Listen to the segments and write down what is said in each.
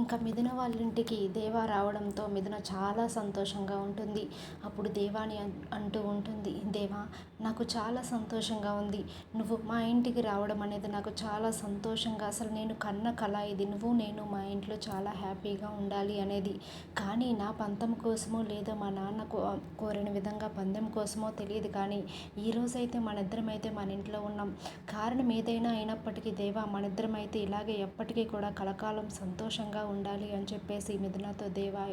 ఇంకా మిథున వాళ్ళ ఇంటికి దేవ రావడంతో మిథున చాలా సంతోషంగా ఉంటుంది. అప్పుడు దేవాని అంటూ ఉంటుంది దేవా నాకు చాలా సంతోషంగా ఉంది. నువ్వు మా ఇంటికి రావడం అనేది నాకు చాలా సంతోషంగా అసలు నేను కన్న కళ ఇది. నువ్వు నేను మా ఇంట్లో చాలా హ్యాపీగా ఉండాలి అనేది. కానీ నా పంతం కోసమో లేదా మా నాన్న కోరిన విధంగా పందెం కోసమో తెలియదు కానీ ఈరోజైతే మన ఇద్దరం అయితే మన ఇంట్లో ఉన్నాం. కారణం ఏదైనా అయినప్పటికీ దేవా మన ఇద్దరం అయితే ఇలాగే ఎప్పటికీ కూడా కలకాలం సంతోషంగా ఉండాలి అని చెప్పేసి మిథునతో దేవా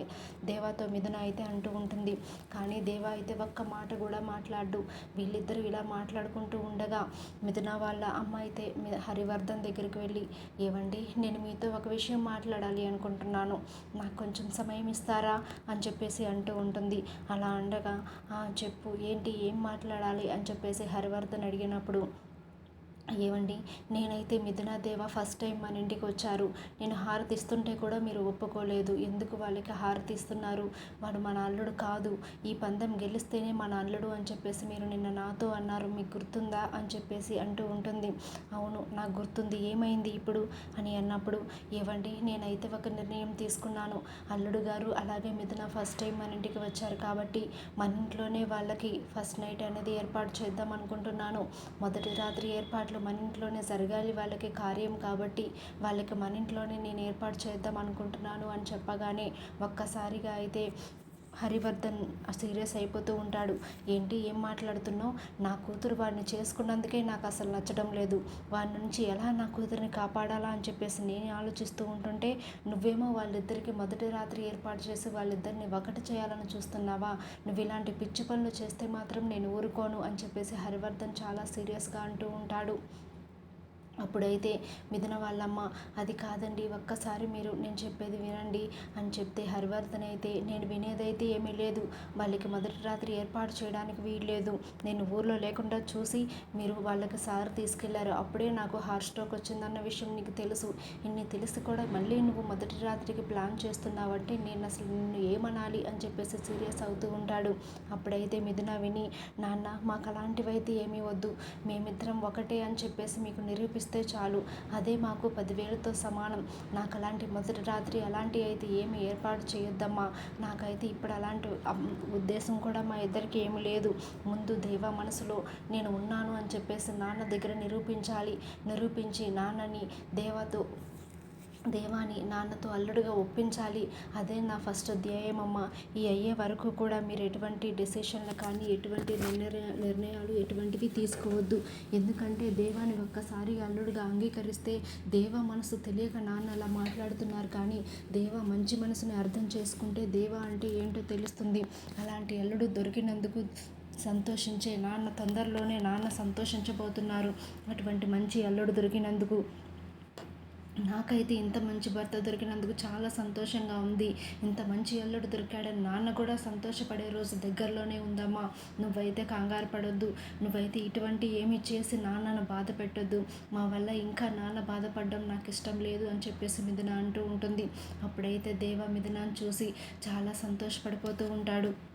దేవాతో మిథున అయితే అంటూ ఉంటుంది. కానీ దేవా అయితే ఒక్క మాట కూడా మాట్లాడు వీళ్ళిద్దరూ ఇలా మాట్లాడుకుంటూ ఉండగా మిథున వాళ్ళ అమ్మ అయితే హరివర్ధన్ దగ్గరికి వెళ్ళి ఏవండి నేను మీతో ఒక విషయం మాట్లాడాలి అనుకుంటున్నాను. నాకు కొంచెం సమయం ఇస్తారా? అని చెప్పేసి అంటూ ఉంటుంది. అలా ఉండగా చెప్పు ఏంటి ఏం మాట్లాడాలి? అని చెప్పేసి హరివర్ధన్ అడిగినప్పుడు ఏవండి? నేనైతే మిథునాదేవ ఫస్ట్ టైం మన ఇంటికి వచ్చారు. నేను హారతి ఇస్తుంటే కూడా మీరు ఒప్పుకోలేదు. ఎందుకు వాళ్ళకి హారతి ఇస్తున్నారు వాడు మన అల్లుడు కాదు. ఈ పందెం గెలిస్తేనే మన అల్లుడు అని చెప్పేసి మీరు నిన్న నాతో అన్నారు. మీకు గుర్తుందా? అని చెప్పేసి అంటూ ఉంటుంది. అవును నాకు గుర్తుంది. ఏమైంది ఇప్పుడు? అని అన్నప్పుడు ఏవండి? నేనైతే ఒక నిర్ణయం తీసుకున్నాను. అల్లుడు గారు అలాగే మిథున ఫస్ట్ టైం మన ఇంటికి వచ్చారు కాబట్టి మన ఇంట్లోనే వాళ్ళకి ఫస్ట్ నైట్ అనేది ఏర్పాటు చేద్దాం అనుకుంటున్నాను. మొదటి రాత్రి ఏర్పాట్లు ఇంట్లో మన ఇంట్లోనే జరగాలి వాళ్ళకి కార్యం కాబట్టి వాళ్ళకి మన ఇంట్లోనే నేను ఏర్పాటు చేద్దాం అనుకుంటున్నాను అని చెప్పగానే ఒక్కసారిగా అయితే హరివర్ధన్ సీరియస్ అయిపోతూ ఉంటాడు. ఏంటి ఏం మాట్లాడుతున్నావు? నా కూతురు వాడిని చేసుకున్నందుకే నాకు అసలు నచ్చడం లేదు. వాడి నుంచి ఎలా నా కూతురిని కాపాడాలా అని చెప్పేసి నేను ఆలోచిస్తూ ఉంటుంటే నువ్వేమో వాళ్ళిద్దరికి మొదటి రాత్రి ఏర్పాటు చేసి వాళ్ళిద్దరిని ఒకటి చేయాలని చూస్తున్నావా? నువ్వు ఇలాంటి పిచ్చి పనులు చేస్తే మాత్రం నేను ఊరుకోను అని చెప్పేసి హరివర్ధన్ చాలా సీరియస్గా అంటూ ఉంటాడు. అప్పుడైతే మిథున వాళ్ళమ్మ అది కాదండి ఒక్కసారి మీరు నేను చెప్పేది వినండి అని చెప్తే హరివర్ధన్ అయితే నేను వినేదైతే ఏమీ లేదు. వాళ్ళకి మొదటి రాత్రి ఏర్పాటు చేయడానికి వీల్లేదు నేను ఊర్లో లేకుండా చూసి మీరు వాళ్ళకి సార్ తీసుకెళ్ళారు. అప్పుడే నాకు హార్ట్ స్ట్రోక్ వచ్చిందన్న విషయం నీకు తెలుసు. ఇన్ని తెలిసి కూడా మళ్ళీ నువ్వు మొదటి రాత్రికి ప్లాన్ చేస్తున్నావంటే నేను అసలు నిన్ను ఏమనాలి అని చెప్పేసి సీరియస్ అవుతూ ఉంటాడు. అప్పుడైతే మిథున విని నాన్న మాకు అలాంటివైతే ఏమీ వద్దు. మేమిద్దరం ఒకటే అని చెప్పేసి మీకు నిరూపిస్తాను ఇస్తే చాలు. అదే మాకు పదివేలతో సమానం. నాకు అలాంటి మొదటి రాత్రి అలాంటి అయితే ఏమి ఏర్పాటు చేయొద్దమ్మా. నాకైతే ఇప్పుడు అలాంటి ఉద్దేశం కూడా మా ఇద్దరికి ఏమి లేదు. ముందు దేవ మనసులో నేను ఉన్నాను అని చెప్పేసి నాన్న దగ్గర నిరూపించాలి. నిరూపించి నాన్నని దేవతో దేవాని నాన్నతో అల్లుడుగా ఒప్పించాలి. అదే నా ఫస్ట్ ధ్యేయం అమ్మ ఈ అయ్యే వరకు కూడా మీరు ఎటువంటి డెసిషన్లు కానీ ఎటువంటి నిర్ణయ నిర్ణయాలు ఎటువంటివి తీసుకోవద్దు. ఎందుకంటే దేవాని ఒక్కసారి అల్లుడుగా అంగీకరిస్తే దేవ మనసు తెలియక నాన్న అలా మాట్లాడుతున్నారు. కానీ దేవ మంచి మనసుని అర్థం చేసుకుంటే దేవ అంటే ఏంటో తెలుస్తుంది. అలాంటి అల్లుడు దొరికినందుకు సంతోషించే నాన్న తొందరలోనే నాన్న సంతోషించబోతున్నారు. అటువంటి మంచి అల్లుడు దొరికినందుకు నాకైతే ఇంత మంచి భర్త దొరికినందుకు చాలా సంతోషంగా ఉంది. ఇంత మంచి అల్లుడు దొరికాడని నాన్న కూడా సంతోషపడే రోజు దగ్గరలోనే ఉందమ్మా. నువ్వైతే కంగారు పడొద్దు. నువ్వైతే ఇటువంటి ఏమి చేసి నాన్నను బాధ పెట్టొద్దు. మా వల్ల ఇంకా నాన్న బాధపడడం నాకు ఇష్టం లేదు అని చెప్పేసి మిథున అంటూ ఉంటుంది. అప్పుడైతే దేవ మిథునాన్ని చూసి చాలా సంతోషపడిపోతూ ఉంటాడు.